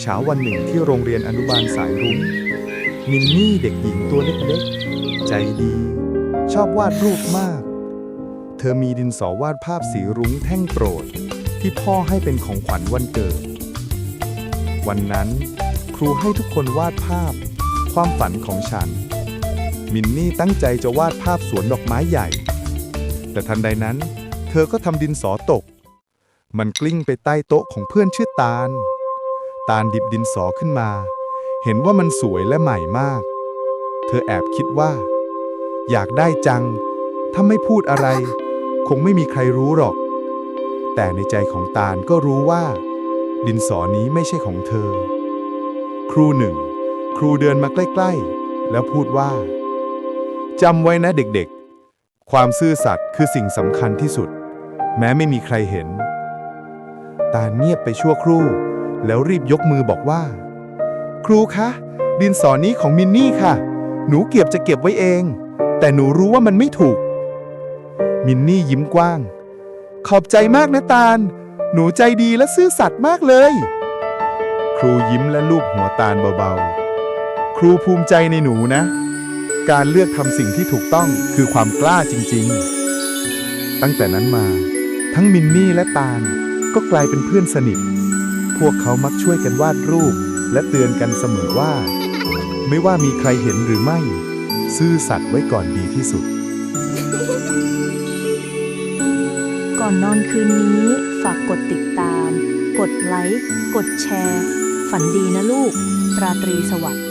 เช้าวันหนึ่งที่โรงเรียนอนุบาลสายรุ้งมินนี่เด็กหญิงตัวเล็กๆ ใจดี ชอบวาดรูปมาก เธอมีดินสอวาดภาพสีรุ้งแท่งโปรด ที่พ่อให้เป็นของขวัญวันเกิด วันนั้น ครูให้ทุกคนวาดภาพ ความฝันของฉัน มินนี่ตั้งใจจะวาดภาพสวนดอกไม้ใหญ่ แต่ทันใดนั้น เธอก็ทำดินสอตก มันกลิ้งไปใต้โต๊ะของเพื่อนชื่อตาล ตาลดิบดินสอขึ้นมา เห็นว่ามันสวยและใหม่มาก เธอแอบคิดว่า อยากได้จัง ถ้าไม่พูดอะไร คงไม่มีใครรู้หรอก แต่ในใจของตาลก็รู้ว่า ดินสอนี้ไม่ใช่ของเธอ ครูหนึ่ง ครูเดินมาใกล้ๆ แล้วพูดว่าจำไว้นะเด็กๆ ความซื่อสัตย์คือสิ่งสำคัญที่สุด แม้ไม่มีใครเห็น ตาเงียบไปชั่วครู่ แล้วรีบยกมือบอกว่า ครูคะ ดินสอนี้ของมินนี่ค่ะ หนูเก็บจะเก็บไว้เอง แต่หนูรู้ว่ามันไม่ถูก มินนี่ยิ้มกว้าง ขอบใจมากนะตาล หนูใจดีและซื่อสัตย์มากเลย ครูยิ้มและลูบหัวตาลเบาๆ ครูภูมิใจในหนูนะ การเลือกทำสิ่งที่ถูกต้องคือความกล้าจริง ๆ ตั้งแต่นั้นมา ทั้งมินนี่และตาลก็กลายเป็นเพื่อนสนิท พวกเขามักช่วยกันวาดรูป และเตือนกันเสมอว่า ไม่ว่ามีใครเห็นหรือไม่ ซื่อสัตย์ไว้ก่อนดีที่สุด ก่อนนอนคืนนี้ฝากกดติดตาม กดไลค์ กดแชร์ ฝันดีนะลูก ราตรีสวัสดิ์